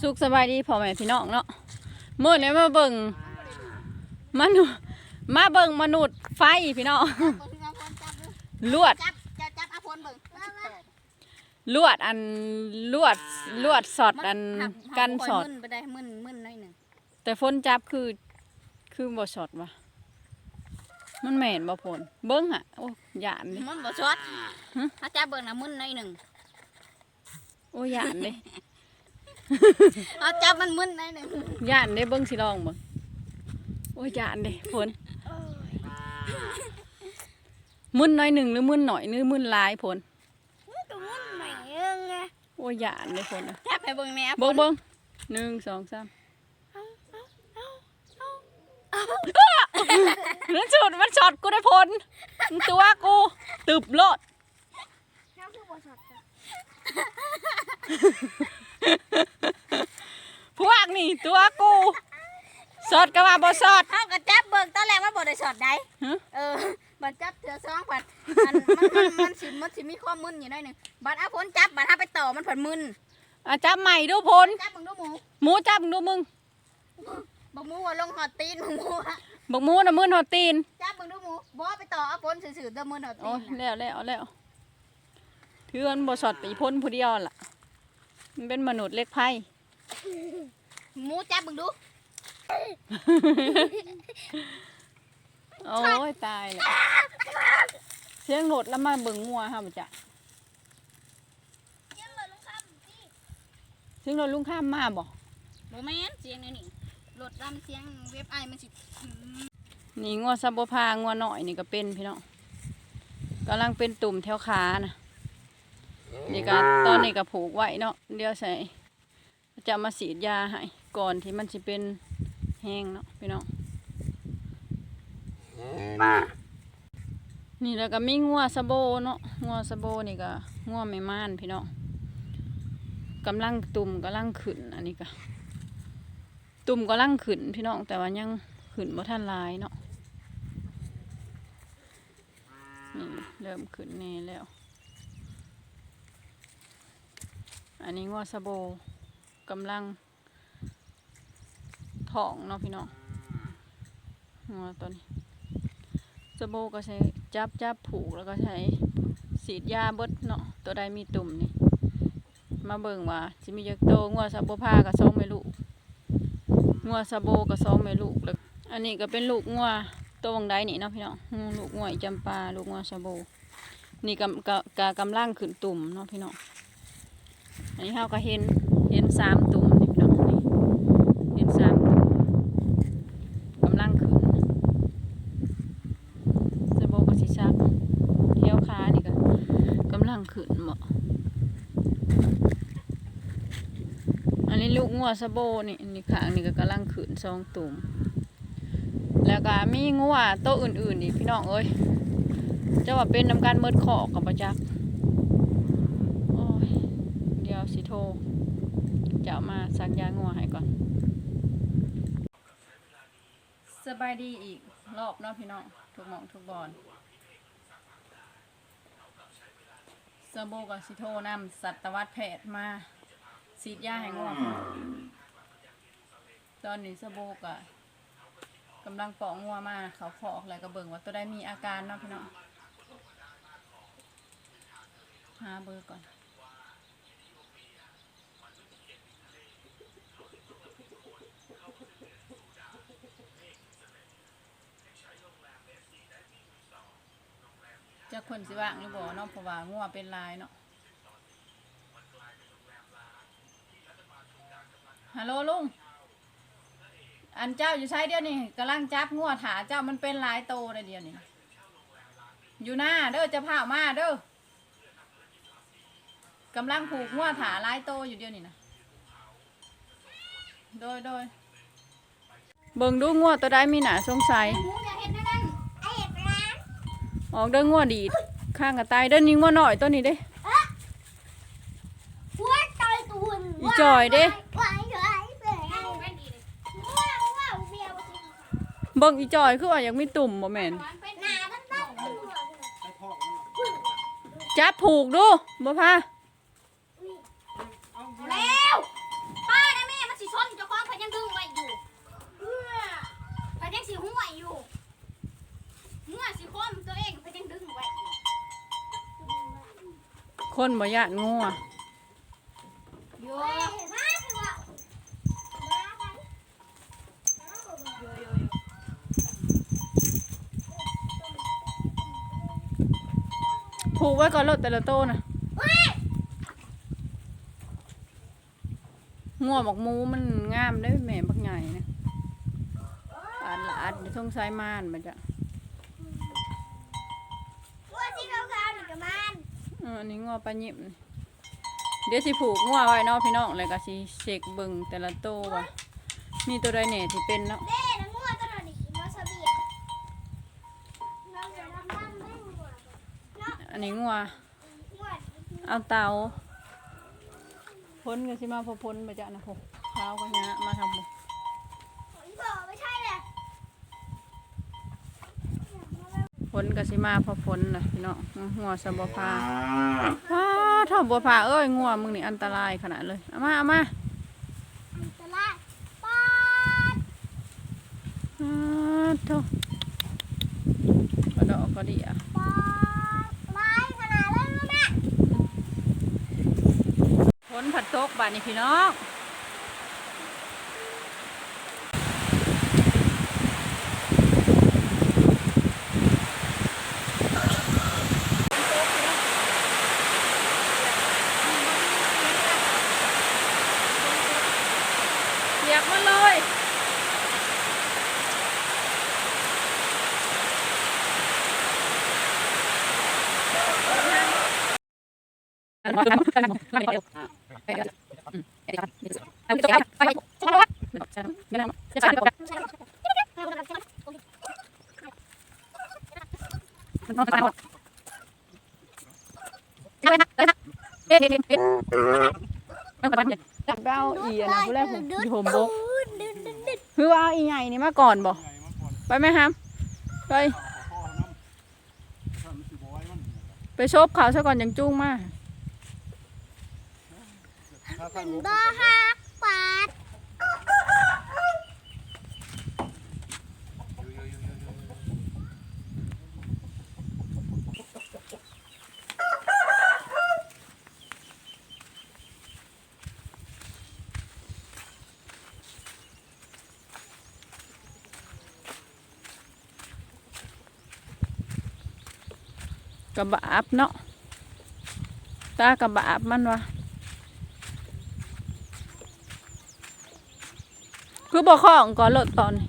สุขสบายดีพ่อแม่พี่น้องเนาะมื้อนี้มาเบิ่งมนุษย์มาเบิ่งมนุษย์ไฟพี่น้องเบิ่งที่มาพนจับดูลวดจับจับจับอาพลเบิ่งลวดอันลวดลวดสอดอันกันสอดมึนไปได้มึนมึนหน่อยหนึ่งแต่ฝนจับคือคือบ่สอดวะมันแม่นบ่พลเบิ่งอะโอ้ยานเลยมันบ่ช็อตถ้าจับเบิ่งน่ะมึนหน่อยหนึ่งโอ้ยานเลย เอาจับมันมึนหน่อยหนึ่งย่านได้เบิ่งสิลองเบิ่งโอ้ยย่านเด้ฝนมึนน้อยหนึ่งหรือมึนหน่อยหรือมึนหลายฝนตัวมึนใหม่ยังไงโอ้ยย่านเด้ฝนอะจับให้เบิ่งแหน่เบิ่งเบิ่งหนึ่งสองสามนั่นสุดมันช็อตกูได้ผลมันตัวกูตึบโลด พวกนี่ตัวกูสอดก็ว่าบ่สอดเอาก็จับเบิ่งตอนแรกมันบ่ได้ช็อตได้ฮะ เออบัดจับเถือสองบัดมันมันมันมันสิมันสิมีความมึนอยู่หน่อยหนึ่งบัดอาพลจับบัดถ้าไปต่อมันผันมึนอะจับใหม่ดูผลจับเบิ่งดูหมูหมูจับดูมึงบักหมูว่าลงหอดตีนบักหมูอะบักหมูน่ะมึนหอดตีนจับเบิ่งดูหมูบ่ไปต่ออาพลซื่อๆเด้อมึนหอดตีโอ้ยนน่ะแล้วแล้วแล้วถือมันบ่สอดไปพ้นผู้เดียวล่ะ มันเป็นมนุษย์เล็กไพ่หมูจับเบิ่งดู โอ้ยตายแล้วเสียงรถแล้วมาเบิ่งงัวฮะบ่จ๊ะเสียงรถลุงข้ามมาบ่บ่แม่นเสียงนี่นี่รถลำเสียงเว็บไอมันสินี่งัวซับบ่พางัวหน่อยนี่ก็เป็นพี่น้องกำลังเป็นตุ่มแถวขานะ นี่ก็ตอนนี้ก็ผูกไว้เนาะเดี๋ยวใส่จะมาฉีดยาให้ก่อนที่มันสิเป็นแห้งเนาะพี่น้องนี่แล้วก็มีงัวสะโบเนาะงัวสะโบนี่ก็งัวไม่ม่านพี่น้องกำลังตุ่มกำลังขึ้นอันนี้ก็ตุ่มกำลังขึ้นพี่น้องแต่ว่ายังขึ้นบ่ทันหลายเนาะนี่เริ่มขึ้นแน่แล้ว อันนี้งัวสะโบกำลังท้องเนาะพี่น้องงัวตัวนี้สบู่ก็ใช้จับจับผูกแล้วก็ใช้สีดยาเบิดเนาะตัวใดมีตุ่มนี่มาเบิ่งว่าสิมีจักโตงัวซาโบผ้ากับซองไม่ลูกงัวซาโบกับซองไม่ลูกแล้วอันนี้ก็เป็นลูกงัวตัววังใดนี่เนาะพี่น้องลูกงัวอีจำปาลูกงัวซาโบนี่กำกะกะกำลังขึ้นตุ่มเนาะพี่น้อง อันนี้เฮาก็เห็นเห็นสามตุ่มนี่พี่น้องนี่เห็นสามตุ่มกำลังขึ้นสะโบกสิชักเที่ยวขานี่ก็กำลังขึ้นเหมาะอันนี้ลูกงัวสะโบนี่นี่ขางนี่ก็กำลังขึ้นสองตุ่มแล้วก็มีงัวโตอื่นๆนี่พี่น้องเอ้ยจะว่าเป็นนำการเมิดขอกกับประจักษ์ ยวสิโทรจะเอามาสักยางัวให้ก่อน สบายดีอีกรอบเนาะพี่น้องทุกหมองทุกบอลสโบกับสิโทนำสัตวแพทย์มาฉีดยาให้ง่วงตอนนี้สโบกับกำลังปอกงัวมาเขาขอกแล้วก็เบิ่งว่าตัวได้มีอาการเนาะพี่น้องหาเบอร์ก่อน จะคนสิว่างหรือบ่เนาะเพราะว่างัวเป็นลายเนาะฮัลโหลลุงอันเจ้าอยู่ใช้เดียวนี่กำลังจับงัวถาเจ้ามันเป็นลายโตเลยเดียวนี่อยู่หน้าเด้อจะพามาเด้อกำลังผูกงัวถาลายโตอยู่เดียวนี่นะโดยโดยเบิ่งดูงัวตัวใดมีหนาสงสัย ออกเด้องัวดีดข้างกับตายเด้อนี่งัวหน่อยตัวนี้เด้หัวตอยตุนอีจอยเด้ว้ายว้ายเสือไอ้ว้าวว้าวเบียวสิเบิ่งอีจอยคือว่าอยากมีตุ่มบ่แม่นหนามันต้องตัวจับผูกดูบ่พา คนบ่ยานงัวโยผูกไว้ก่อนรถแต่ละโต้นะงัวบอกมูมันงามได้แม่บักใหญ่นะอาดละอาดทงซ้ายมานมันจะ อออันนี้งัวปลาหยิบนี่เดี๋ยวสิผูกงัวไว้เนาะพี่น้องเลยก็สิเสกเบิ่งแต่ละโตว่ามีตัวใดแหน่ที่เป็นเนาะเด้น้ำงัวตัวนี้มาสบีน้องจะทำบ้านไม่งัวอันนี้งัวงัวเอาเตาพ้นก็สิมาพอพ้นไปจ้ะนะพวกเท้าก็ยะมาทำบุ อีบอกไม่ใช่เลย พ้ นก็สิมาพอพ้นนะพี่น้องงัวสะบพาว้าถ้าบัวพาเอ้ยงัวมึงนี่อันตรายขนาดเลยเอามาเอามาอันตรายป้าดอ้าวโธ่กระดอกกระเดียป้าดร้ายขนาดเลยนะแม่พ้นผัดโต๊กบาดนี่พี่น้อง เสียบมาเลย เบ้าอีอันนะผู้แรกผมอยู่ผมบกดึงดึงดึงคือว่าอีใหญ่นี่มาก่อนบ่ไปไหมครับไปไปชบเขาซะก่อนยังจุ้งมา บ้าฮักปาดกระบาบเนาะตากระบาบมันวะ คือบ่ข้องก่อนรถตอนนี้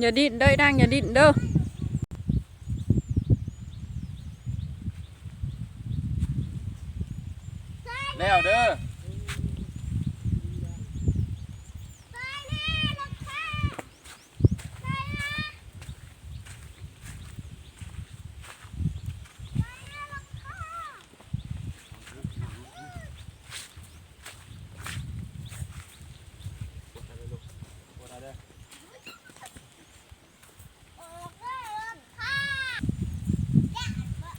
อย่าดิ้นเด้อดังอย่าดิ้นเด้อ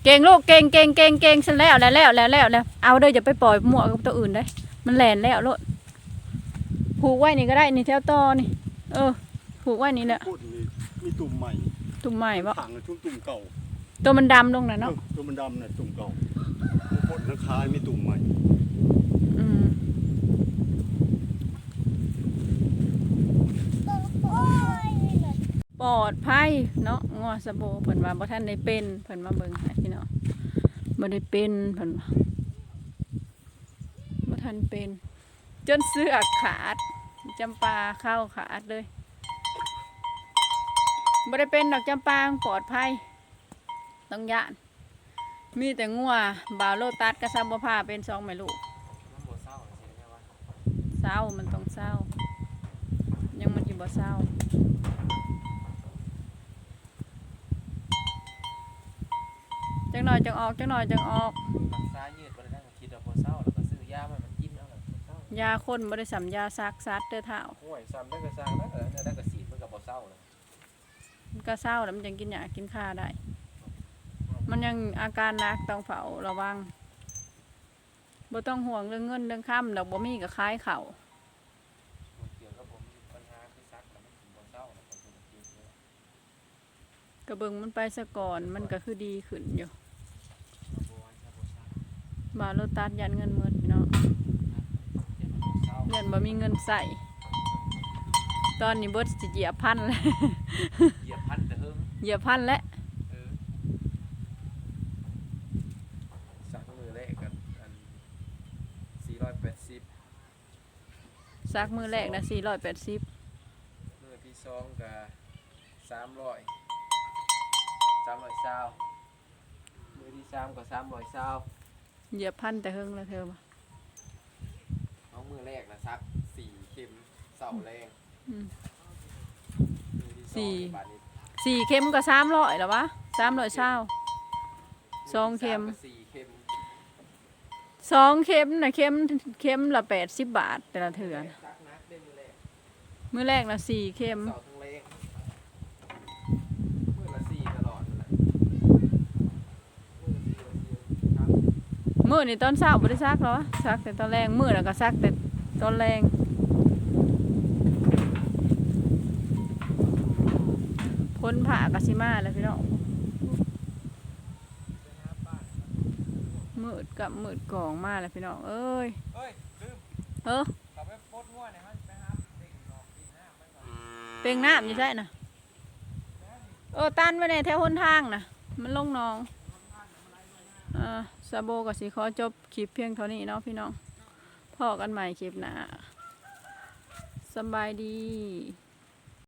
เก่งลูกเก่งเก่งเก่งเก่งฉันแล้วแล้วแล้วแล้วแล้วแล้วเอาเด้ออย่าไปปล่อยมั่วกับตัวอื่นได้อมันแลนแล้วโลดผูกไว้นี่ก็ได้นี่แถวต่อนี่ เออ ผูกไว้นี่แหละพูดนี่มีตุ่มใหม่ตุ่มใหม่บ่ถังน่ะชุ่มตุ่มเก่าตัวมันดำลงน่ะเนาะเออตัวมันดำน่ะตุ่มเก่าพูดทั้งคายมีตุ่มใหม่ อืม โอ้ย ปลอดภัยเนาะงัวสะโบเพิ่นว่าบ่ทันได้เป็นเพิ่นมาเบิ่งให้พี่น้องบ่ได้เป็นเพิ่นว่าบ่ทันเป็น จนเสื้อขาดจำปาเข้าขาดเลยบ่ได้เป็นดอกจำปาปลอดภัยต้องย่านมีแต่งัวบาวโลตัสกับซัมบ่พาเป็นสองแม่ลูกเศร้ามันต้องเศร้ายังมันอยู่บ่เศร้า หน่อยจังออกจังหน่อยจังออก รักษายืดบ่ได้นั่งคิดว่าบ่เศร้าแล้วก็ซื้อยามามันกินเอาแล้วบ่เศร้ายาคนบ่ได้สัมยาซักซัดเด้อเท้าห่วยซ้ำได้ก็สร้างแล้วเออได้ก็สีดมันก็บ่เศร้าเลยมันก็เศร้าแล้วมันจังกินยากินข้าได้ มันยังอาการหนักต้องเฝ้าระวังบ่ต้องห่วงเรื่องเงินเรื่องค่ำดอกบ่มีก็ขายเขาวมันเกี่ยวกับผมปัญหาคือซักแล้วมันถึงบ่เศร้าแล้วผมเป็นเจ็บเลยกระเบิงมันไปซะก่อนมันก็คือดีขึ้นอยู่ บาโลตัสยันเงินหมืดพี่น้องเจ็บมันบ่เศร้ายันบ่มีเงินใส่ตอนนี้เบิดสิเหยียบพันแล้วเหยียบพันแต่เฮิงเหยียบพันแล้วเออซักมือแรกกันอัน480ซักมือแรกนะ480มือที่สองก็300 300เศร้ามือที่สามก็300เศร้า เหยียบพันแต่เฮิงแล้วเธอบ่เอามือแรกนะซักสี่เข็มเสาแรงอืม มือที่สองสี่ บาทนี้สี่เข็มก็สามร้อยแล้ววะสามร้อยเช้า สองเข็ม อที่าก็สี่เข็มสองเข็มนะเข็มเข็มละแปดสิบบาทแต่ละเถื่อนซักนักได้มือแรกมือแรกนะสี่เข็ม เสาทั้งแรงมือละสี่ตลอดนั่นแหละมือละสี่ละสี่ครับ มือนี่ตอนเช้าบริซักแล้ววะซักแต่ตอนแรงมือแล้วก็ซักแต่ตอนแรงพ้นผ่ากะสิมาแล้วพี่น้องมืดกับมืดกองมาแล้วพี่น้องเอ้ยเฮ้ยลืมเออกลับไปโพดมั่วหน่อยฮะไปหาเด็กออกปีหน้ามันก่อนเปลงน้ำอยู่ใช่นะเออตันไว้ในแถวหนทางนะมันลงหนองอ่า ซาโบกับสีขอจบคลิปเพียงเท่านี้เนาะพี่น้องพอกันใหม่คลิปหน้าสบายดี